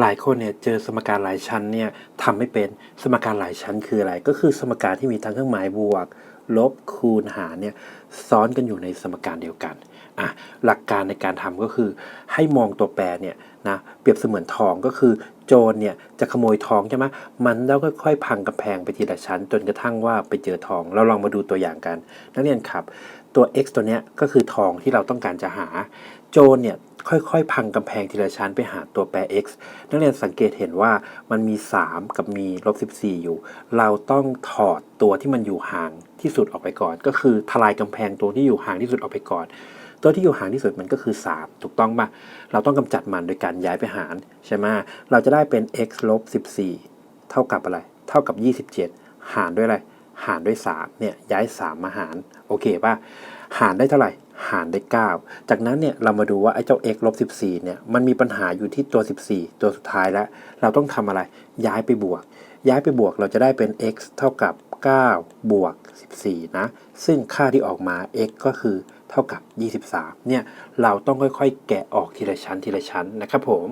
หลายคนเนี่ยเจอสมการหลายชั้นเนี่ยทำไม่เป็นสมการหลายชั้นคืออะไร ก็คือสมการที่มีทั้งเครื่องหมายบวก ลบคูณหารเนี่ยซ้อนกันอยู่ในสมการเดียวกันอะหลักการในการทำก็คือ ให้มองตัวแปรเนี่ยนะเปรียบเสมือนทองก็คือ โจรเนี่ยจะขโมยทองใช่ไหมมันแล้วก็ค่อยๆพังกำแพงไปทีละชั้น จนกระทั่งว่าไปเจอทอง เราลองมาดูตัวอย่างกัน นักเรียนครับ ตัว x ตัวเนี้ยก็คือทองที่เราต้องการจะหา โจรเนี่ยค่อยๆ พังกำแพงทีละชั้นไปหาตัวแปร x นักเรียนสังเกตเห็นว่ามันมี 3 กับมีลบ14 อยู่ เราต้องถอดตัวที่มันอยู่ห่างที่สุดออกไปก่อน ก็คือทลายกำแพงตัวที่อยู่ห่างที่สุดออกไปก่อน ตัวที่อยู่ห่างที่สุดมันก็คือ 3 ถูกต้องปะเราต้องกำจัดมันโดยการย้ายไปหารใช่ไหมเราจะได้เป็น x ลบ14 เท่ากับอะไร เท่ากับ 27 หารด้วยอะไร หารด้วย3เนี่ยย้าย 3 มาหารโอเคป่ะหารได้เท่าไหร่หารได้ 9 จากนั้นเนี่ยเรามาดูว่าไอ้เจ้า x ลบ14เนี่ยมันมีปัญหาอยู่ที่ตัว 14 ตัวสุดท้ายแล้ว เราต้องทำอะไรย้ายไปบวก ย้ายไปบวกเราจะได้เป็น x เท่ากับ 9 บวก 14 นะ ซึ่งค่าที่ออกมา x ก็คือเท่ากับ 23 เนี่ยเราต้องค่อยๆ แกะออกทีละชั้นทีละชั้นนะครับผม